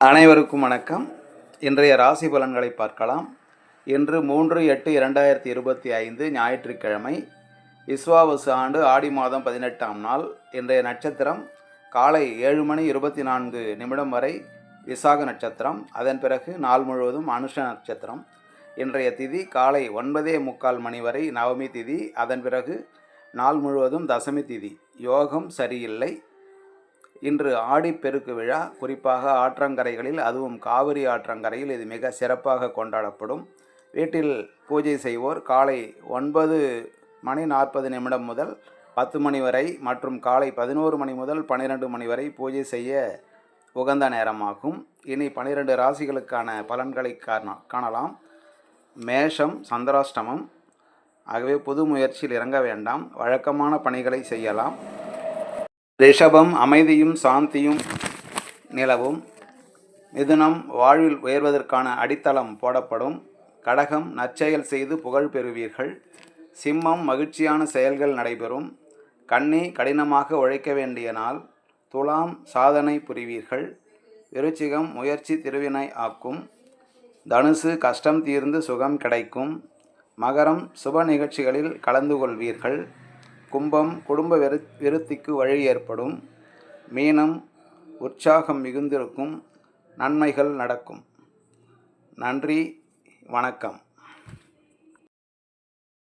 அனைவருக்கும் வணக்கம். இன்றைய ராசி பலன்களை பார்க்கலாம். இன்று மூன்று எட்டு இரண்டாயிரத்தி இருபத்தி ஐந்து ஞாயிற்றுக்கிழமை விஸ்வாவசு ஆண்டு ஆடி மாதம் பதினெட்டாம் நாள். இன்றைய நட்சத்திரம் காலை ஏழு மணி இருபத்தி நான்கு நிமிடம் வரை விசாக நட்சத்திரம். அதன் பிறகு நாள் முழுவதும் அனுஷ நட்சத்திரம். இன்றைய திதி காலை ஒன்பதே முக்கால் மணி வரை நவமி திதி. அதன் பிறகு நாள் முழுவதும் தசமி திதி. யோகம் சரியில்லை. இன்று ஆடிப்பெருக்கு விழா. குறிப்பாக ஆற்றங்கரைகளில் அதுவும் காவிரி ஆற்றங்கரையில் இது மிக சிறப்பாக கொண்டாடப்படும். வீட்டில் பூஜை செய்வோர் காலை ஒன்பது மணி நாற்பது நிமிடம் முதல் பத்து மணி வரை மற்றும் காலை பதினோரு மணி முதல் பன்னிரெண்டு மணி வரை பூஜை செய்ய உகந்த நேரமாகும். இனி பனிரெண்டு ராசிகளுக்கான பலன்களை காண காணலாம். மேஷம் சந்திராஷ்டமம். ஆகவே புது முயற்சியில் இறங்க வேண்டாம். வழக்கமான பணிகளை செய்யலாம். ரிஷபம் அமைதியும் சாந்தியும் நிலவும். மிதுனம் வாழ்வில் உயர்வதற்கான அடித்தளம் போடப்படும். கடகம் நற்செயல் செய்து புகழ் பெறுவீர்கள். சிம்மம் மகிழ்ச்சியான செயல்கள் நடைபெறும். கண்ணி கடினமாக உழைக்க வேண்டிய நாள். துலாம் சாதனை புரிவீர்கள். விருச்சிகம் முயற்சி திருவினை ஆக்கும். தனுசு கஷ்டம் தீர்ந்து சுகம் கிடைக்கும். மகரம் சுப நிகழ்ச்சிகளில் கலந்து கொள்வீர்கள். கும்பம் குடும்ப வெறு விருத்திக்கு வழி ஏற்படும். மீனம் உற்சாகம் மிகுந்திருக்கும். நன்மைகள் நடக்கும். நன்றி வணக்கம்.